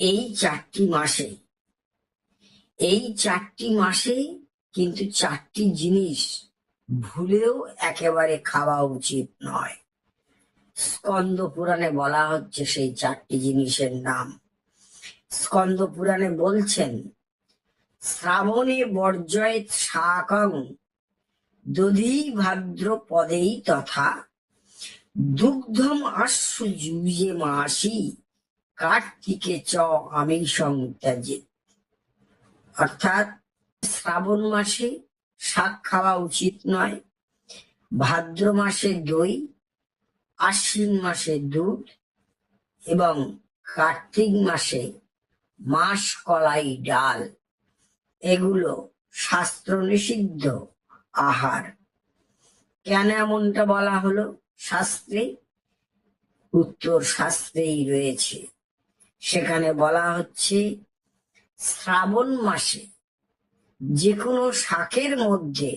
এই চারটি মাসে। এই চারটি মাসে কিন্তু চারটি জিনিস ভুলেও একেবারে খাওয়া উচিত নয়। স্কন্দ পুরাণে বলা হচ্ছে সেই চারটি জিনিসের নাম। স্কন্দ পুরাণে বলছেন, শ্রাবণে বর্জয়েত শাকং, দধি ভাদ্র পদেই তথা দুগ্ধম আশ্রু যুজে মাসি। কার্তিকে চ আমি সংত্যাজিত অর্থাৎ শ্রাবণ মাসে শাক খাওয়া উচিত নয়, ভাদ্র মাসে দই, আশ্বিন মাসে দুধ এবং কার্তিক মাসে মাস কলাই ডাল। এগুলো শাস্ত্র নিষিদ্ধ আহার। কেন এমনটা বলা হলো? শাস্ত্রে উত্তর শাস্ত্রেই রয়েছে। সেখানে বলা হচ্ছে শ্রাবণ মাসে যে কোনো শাকের মধ্যে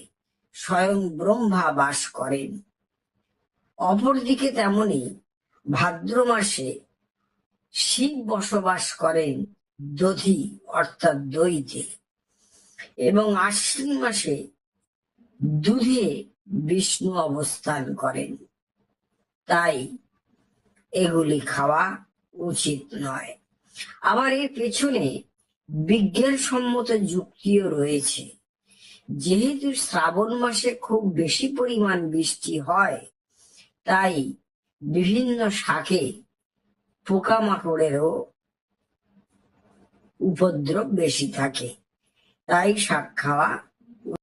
স্বয়ং ব্রহ্মা বাস করেন। অপরদিকে তেমনি ভাদ্র মাসে শিব বসবাস করেন দধি, অর্থাৎ দইতে। এবং আশ্বিন মাসে দুধে বিষ্ণু অবস্থান করেন। তাই এগুলি খাওয়া উচিত নয়। আবার এর পেছনে বিজ্ঞানসম্মত যুক্তিও রয়েছে। যেহেতু শ্রাবণ মাসে খুব বেশি পরিমাণ বৃষ্টি হয়, তাই বিভিন্ন শাকে পোকামাকড়েরও উপদ্রব বেশি থাকে। তাই শাক খাওয়া